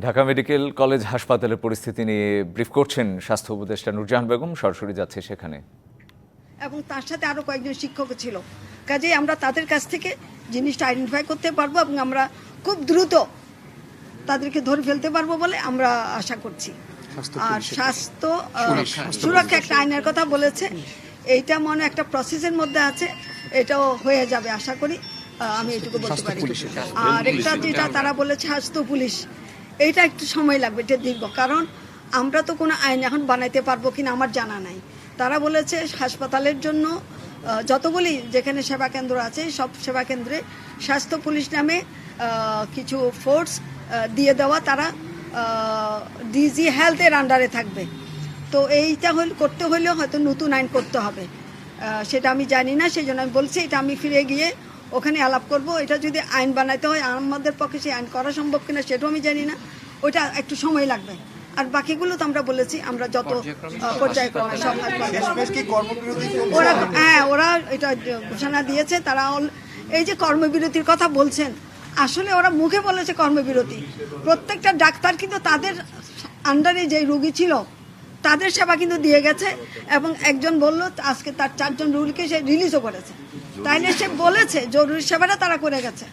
Dhaka medical college হাসপাতালের পরিস্থিতি নিয়ে ব্রিফ করছেন স্বাস্থ্য উপদেষ্টা নুরজাহান বেগম সরাসরি যাচ্ছে সেখানে। এবং তার সাথে আরও কয়েকজন শিক্ষক ছিল। কাজেই আমরা তাদের কাছ থেকে জিনিসটা আইডেন্টিফাই করতে পারব এবং আমরা খুব দ্রুত তাদেরকে ধরে ফেলতে পারব বলে আমরা আশা করছি। আর স্বাস্থ্য আহ, সুরক্ষা। একটা আইনের কথা বলেছে। এইটা মনে একটা প্রসেসের মধ্যে আছে। এটাও হয়ে যাবে আশা করি। আমি এটুকু বলতে পারি। আর একটা যেটা তারা বলেছে স্বাস্থ্য পুলিশ। এইটা একটু সময় লাগবে, এটা দীর্ঘ। কারণ আমরা তো কোনো আইন এখন বানাইতে পারব কিনা আমার জানা নাই। তারা বলেছে হাসপাতালের জন্য যতগুলি যেখানে সেবা কেন্দ্র আছে, সব সেবা কেন্দ্রে স্বাস্থ্য পুলিশ নামে কিছু ফোর্স দিয়ে দেওয়া তারা ডিজি হেলথের আন্ডারে থাকবে। তো এইটা হল, করতে হলেও হয়তো নতুন আইন করতে হবে। সেটা আমি জানি না, সেই জন্য আমি বলছি এটা আমি ফিরে গিয়ে ওখানে আলাপ করব। এটা যদি আইন বানাইতে হয় আমাদের পক্ষে সেই আইন করা সম্ভব কিনা সেটাও আমি জানি না। ওইটা একটু সময় লাগবে। আর বাকিগুলো তো আমরা বলেছি আমরা যত পর্যায়ক্রমে সব? ওরা হ্যাঁ ওরা এটা ঘোষণা দিয়েছে তারা অল- এই যে কর্মবিরতির কথা বলছেন আসলে ওরা মুখে বলেছে কর্মবিরতি। প্রত্যেকটা ডাক্তার কিন্তু তাদের আন্ডারে যে রুগী ছিল তাদের সেবা কিন্তু দিয়ে গেছে এবং একজন বলল আজকে তার চারজন রুগীকে সে রিলিজও করেছে। তাইলে সে বলেছে জরুরি সেবাটা তারা করে গেছে।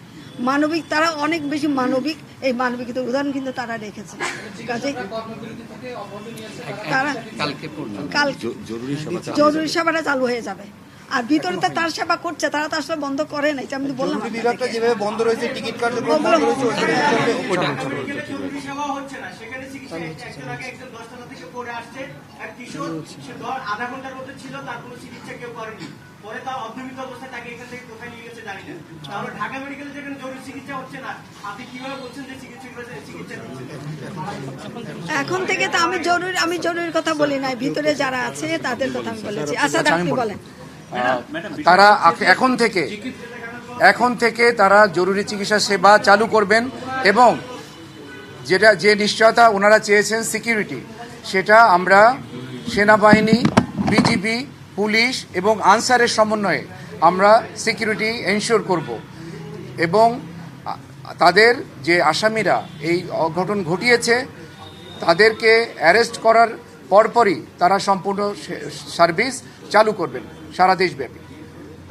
মানবিক তারা অনেক বেশি মানবিক এই মানবিকতার উদাহরণ কিন্তু তারা রেখেছে। কাজে তারা কাল জরুরি সেবাটা চালু হয়ে যাবে। আর ভিতরে তো তার সেবা করছে তারা তো আসলে বন্ধ করে নাই আমি বললাম যেভাবে বন্ধ রয়েছে টিকিট কার্যক্রম বন্ধ রয়েছে সেবা হচ্ছে না। সেখানে চিকিৎসা একজন আগে একজন দশটা থেকে পড়ে আসছে। এক কিশোর সে আধা ঘণ্টার মধ্যে ছিল তার কোনো চিকিৎসা কেউ করেনি। পরে তার অবস্থায় তাকে এখান থেকে কোথায় নিয়ে গেছে জানি না। তাহলে ঢাকা মেডিকেলে যেখানে জরুরি চিকিৎসা হচ্ছে না আপনি কীভাবে বলছেন যে চিকিৎসা চিকিৎসা এখন থেকে তো আমি জরুরি আমি জরুরির কথা বলি নাই। ভিতরে যারা আছে তাদের কথা আমি বলেছি। আচ্ছা আপনি বলেন। তারা এখন থেকে এখন থেকে তারা জরুরি চিকিৎসা সেবা চালু করবেন এবং যেটা, যে নিশ্চয়তা ওনারা চেয়েছেন সিকিউরিটি সেটা আমরা সেনাবাহিনী, বিজিবি, পুলিশ এবং আনসারের সমন্বয়ে আমরা সিকিউরিটি এনশিওর করব। এবং তাদের যে আসামিরা এই অঘটন ঘটিয়েছে, তাদেরকে অ্যারেস্ট করার পরপরই তারা সম্পূর্ণ সার্ভিস চালু করবেন সারা দেশব্যাপী।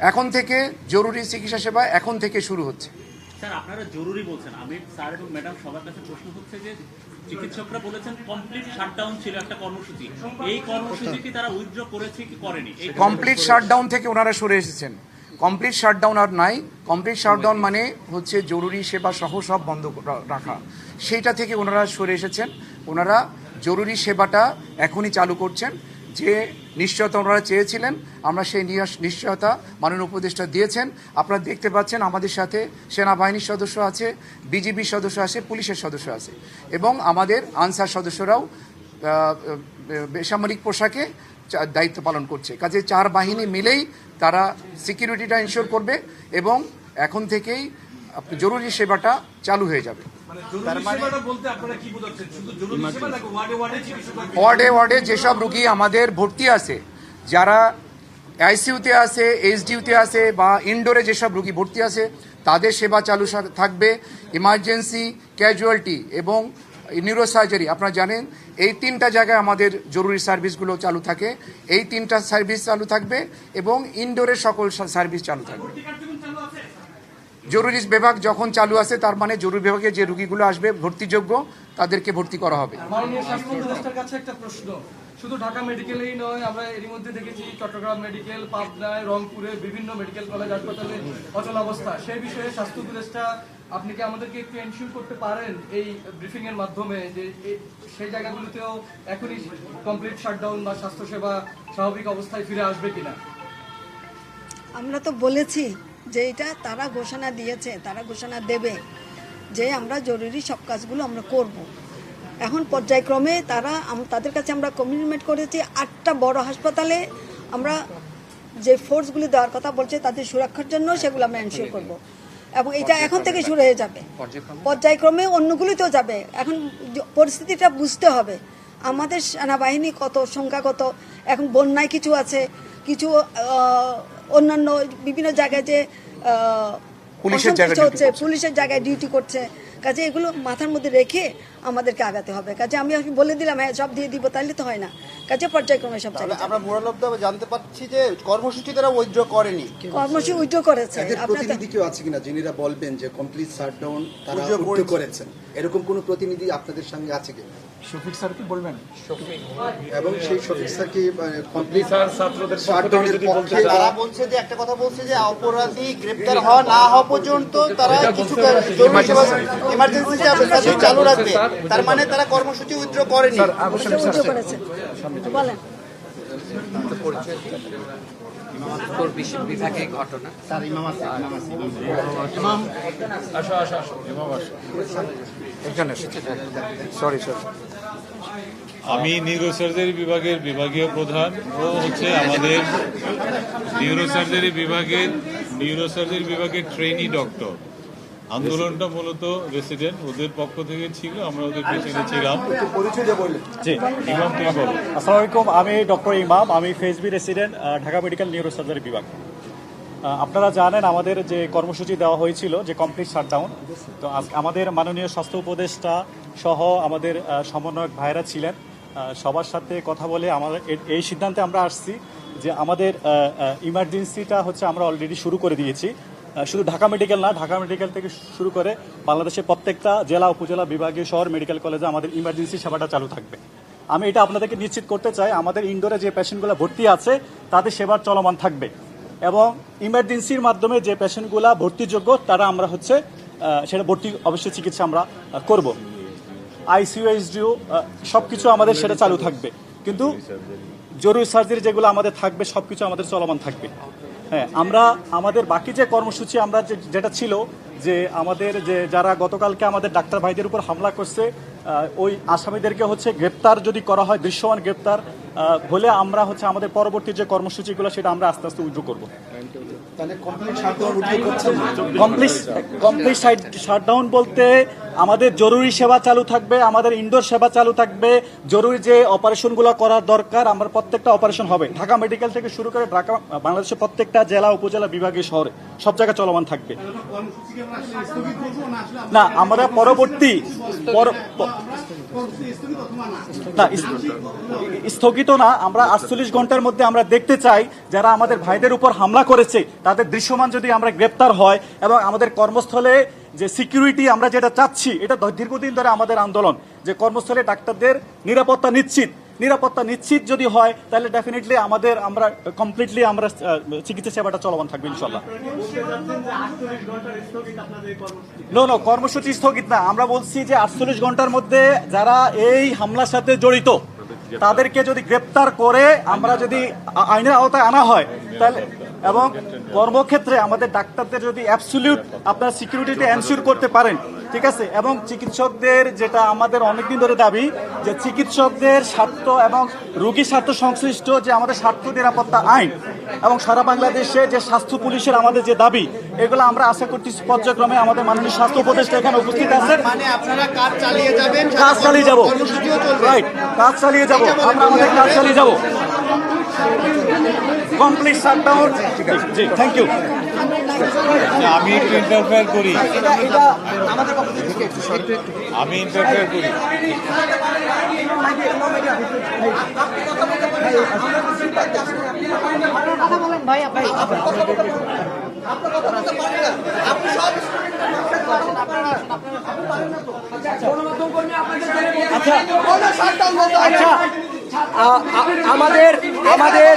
এখন থেকে জরুরি চিকিৎসা সেবা এখন থেকে শুরু হচ্ছে। স্যার, আপনারা জরুরি বলছেন। আমি স্যার এবং ম্যাডাম সবার কাছে প্রশ্ন হচ্ছে যে চিকিৎসকরা বলেছেন কমপ্লিট শাটডাউন ছিল একটা কর্মসূচি। এই কর্মসূচি কি তারা উইথড্র করেছে কি করেনি? কমপ্লিট শাটডাউন থেকে ওনারা সরে এসেছেন। কমপ্লিট শাটডাউন আর নাই। কমপ্লিট শাটডাউন মানে হচ্ছে জরুরি সেবা সহ সব বন্ধ রাখা। সেইটা থেকে ওনারা সরে এসেছেন। ওনারা জরুরি সেবাটা এখনই চালু করছেন যে নিশ্চয়তা ওনারা চেয়েছিলেন, আমরা সেই নিশ্চয়তা মাননীয় উপদেষ্টা দিয়েছেন। আপনারা দেখতে পাচ্ছেন আমাদের সাথে সেনাবাহিনীর সদস্য আছে, বিজিবির সদস্য আছে, পুলিশের সদস্য আছে। এবং আমাদের আনসার সদস্যরাও বেসামরিক পোশাকে দায়িত্ব পালন করছে। কাজে চার বাহিনী মিলেই তারা সিকিউরিটিটা ইনশিওর করবে এবং এখন থেকেই আপনি জরুরি সেবাটা চালু হয়ে যাবে। ওয়ার্ডে ওয়ার্ডে যেসব রুগী আমাদের ভর্তি আছে যারা আইসিইউতে আছে এইচডিউতে আছে বা ইনডোরে যেসব রুগী ভর্তি আছে তাদের সেবা চালু থাকবে। ইমার্জেন্সি ক্যাজুয়ালিটি এবং নিউরোসার্জারি আপনারা জানেন এই তিনটা জায়গায় আমাদের জরুরি সার্ভিসগুলো চালু থাকে। এই তিনটা সার্ভিস চালু থাকবে এবং ইনডোরের সকল সার্ভিস চালু থাকবে। জরুরি বিভাগ যখন চালু আছে তার মানে জরুরি বিভাগে যে রুগীগুলো আসবে ভর্তিযোগ্য তাদেরকে ভর্তি করা হবে। কাছে একটা প্রশ্ন। শুধু ঢাকা মেডিকেলেই নয় আমরা এরই মধ্যে দেখেছি চট্টগ্রাম মেডিকেল পাবনায় রংপুরে বিভিন্ন মেডিকেল কলেজ হাসপাতালে অচল অবস্থা। সেই বিষয়ে স্বাস্থ্য উপদেষ্টা আপনি কি আমাদেরকে একটু এনশিওর করতে পারেন এই ব্রিফিং এর মাধ্যমে যে সেই জায়গাগুলোতেও এখনই কমপ্লিট শাটডাউন বা স্বাস্থ্যসেবা স্বাভাবিক অবস্থায় ফিরে আসবে কিনা? আমরা তো বলেছি যে এটা তারা ঘোষণা দিয়েছে তারা ঘোষণা দেবে যে আমরা জরুরি সব কাজগুলো আমরা করব। এখন পর্যায়ক্রমে তারা তাদের কাছে আমরা কমিটমেন্ট করেছি আটটা বড় হাসপাতালে আমরা যে ফোর্সগুলি দেওয়ার কথা বলছে তাদের সুরক্ষার জন্য সেগুলো আমরা এনশিওর করব। এবং এটা এখন থেকে শুরু হয়ে যাবে। পর্যায়ক্রমে? অন্যগুলিতেও যাবে। এখন পরিস্থিতিটা বুঝতে হবে। আমাদের সেনাবাহিনী কত সংখ্যা কত এখন বন্যায় কিছু আছে। কিছু আহ, অন্যান্য বিভিন্ন জায়গায় যে পুলিশের জায়গায় ডিউটি করছে। কাজে এগুলো মাথার মধ্যে রেখে আমাদেরকে আগাতে হবে। কাজে আমি বলে দিলাম হ্যাঁ সব দিয়ে দিব তাহলে তো হয় না। কাজে পর্যায়ক্রমে সব যাবে। আমরা মোরালব্দ জানতে পারছি যে কর্মসূচি তারা উইথড্র করেনি। কর্মসূচি উইথড্র করেছে। প্রতিনিধি কেউ আছে কিনা? যিনিরা বলবেন যে কমপ্লিট শাটডাউন তারা উদ্যোগ করেছেন। এরকম কোন প্রতিনিধি আপনাদের সঙ্গে আছে কি শফিক স্যার কি বলবেন? এবং সেই শফিক স্যার কি কমপ্লিট স্যার ছাত্রদের শাটডাউনের পক্ষে তারা বলছে যে একটা কথা বলছে যে অপরাধী গ্রেপ্তার হওয়া না হওয়া পর্যন্ত তারা কিছু জরুরি সেবা ইমার্জেন্সি চালু রাখবে। তার মানে তারা কর্মসূচি উইথড্র করেনি। এখানে সরি সরি আমি নিউরোসার্জারি বিভাগের বিভাগীয় প্রধান ও হচ্ছে আমাদের নিউরোসার্জারি বিভাগের নিউরোসার্জারি বিভাগের ট্রেনি ডক্টর আন্দোলনটা মূলত রেসিডেন্ট ওদের পক্ষ থেকে ছিল আমরা ওদের পেছনে ছিলাম জি। ইমাম তুমি বলো আসসালামু আলাইকুম আমি ডক্টর ইমাম আমি ফেসবি resident Dhaka medical neuro neurosurgery বিভাগ আপনারা জানেন আমাদের যে কর্মসূচি দেওয়া হয়েছিল যে কমপ্লিট শাটডাউন তো আজ আমাদের মাননীয় স্বাস্থ্য উপদেষ্টা সহ আমাদের সমন্বয়ক ভাইরা ছিলেন। সবার সাথে কথা বলে আমাদের এই সিদ্ধান্তে আমরা আসছি যে আমাদের ইমার্জেন্সিটা হচ্ছে আমরা অলরেডি শুরু করে দিয়েছি। শুধু ঢাকা মেডিকেল না, ঢাকা মেডিকেল থেকে শুরু করে বাংলাদেশের প্রত্যেকটা জেলা, উপজেলা, বিভাগীয় শহর, মেডিকেল কলেজে আমাদের ইমার্জেন্সি সেবাটা চালু থাকবে। আমি এটা আপনাদেরকে নিশ্চিত করতে চাই, আমাদের ইনডোরে যে পেশেন্টগুলো ভর্তি আছে, তাদের সেবার চলমান থাকবে। এবং ইমার্জেন্সির মাধ্যমে যে পেশেন্টগুলো ভর্তিযোগ্য, তারা আমরা হচ্ছে সেটা ভর্তি অবশ্যই চিকিৎসা আমরা করব। আইসিইউ এইচডিও সব কিছু আমাদের সেটা চালু থাকবে। কিন্তু জরুরি সার্জারি যেগুলো আমাদের থাকবে সব কিছু আমাদের চলমান থাকবে। হ্যাঁ আমরা আমাদের বাকি যে কর্মসূচি আমরা যেটা ছিল যে আমাদের যে যারা গতকালকে আমাদের ডাক্তার ভাইদের উপর হামলা করছে ওই আসামিদেরকে হচ্ছে গ্রেপ্তার যদি করা হয় দৃশ্যমান গ্রেপ্তার হলে আমরা হচ্ছে আমাদের পরবর্তী যে কর্মসূচিগুলো সেটা আমরা আস্তে আস্তে উদ্যোগ করব। কমপ্লিট শাটডাউন বলতে আমাদের জরুরি সেবা চালু থাকবে, আমাদের ইনডোর সেবা চালু থাকবে। জরুরি যে অপারেশনগুলো করার দরকার, আমরা প্রত্যেকটা অপারেশন হবে। ঢাকা মেডিকেল থেকে শুরু করে ঢাকা, বাংলাদেশের প্রত্যেকটা জেলা, উপজেলা বিভাগীয় শহরে সব জায়গায় চলমান থাকবে। না, আমরা পরবর্তী না স্থগিত না, আমরা আটচল্লিশ ঘণ্টার মধ্যে আমরা দেখতে চাই, যারা আমাদের ভাইদের উপর হামলা করেছে, তাদের দৃশ্যমান যদি আমরা গ্রেপ্তার হয় এবং আমাদের কর্মস্থলে যে সিকিউরিটি আমরা যেটা চাচ্ছি, এটা দীর্ঘদিন ধরে আমাদের আন্দোলন, যে কর্মস্থলে ডাক্তারদের নিরাপত্তা নিশ্চিত। নিরাপত্তা নিশ্চিত যদি হয়, তাহলে ডেফিনেটলি আমাদের আমরা কমপ্লিটলি আমরা চিকিৎসা সেবাটা চলমান থাকবে, ইনশাল্লাহ। নো নো কর্মসূচি স্থগিত না। আমরা বলছি যে আটচল্লিশ ঘণ্টার মধ্যে যারা এই হামলার সাথে জড়িত, তাদেরকে যদি গ্রেপ্তার করে আমরা যদি আইনের আওতায় আনা হয়, তাহলে এবং কর্মক্ষেত্রে আমাদের ডাক্তারদের যদি অ্যাবসলিউট আপনার সিকিউরিটিতে এনশিওর করতে পারেন ঠিক আছে? এবং চিকিৎসকদের যেটা আমাদের অনেকদিন ধরে দাবি যে চিকিৎসকদের স্বার্থ এবং রোগীর স্বার্থ সংশ্লিষ্ট যে আমাদের স্বার্থ নিরাপত্তা আইন এবং সারা বাংলাদেশে যে স্বাস্থ্য পুলিশের আমাদের যে দাবি এগুলো আমরা আশা করতেছি পর্যায়ক্রমে আমাদের মাননীয় স্বাস্থ্য উপদেষ্টা এখানে উপস্থিত আছেন। মানে কাজ চালিয়ে যাবেন কাজ চালিয়ে যাব। রাইট কাজ চালিয়ে যাব। আমরা আমাদের কাজ চালিয়ে যাব। কমপ্লিট শাটডাউন জি থ্যাংক ইউ আমি একটু ইন্টারফেয়ার করি আমি ইন্টারফেয়ার করি আচ্ছা আমাদের আমাদের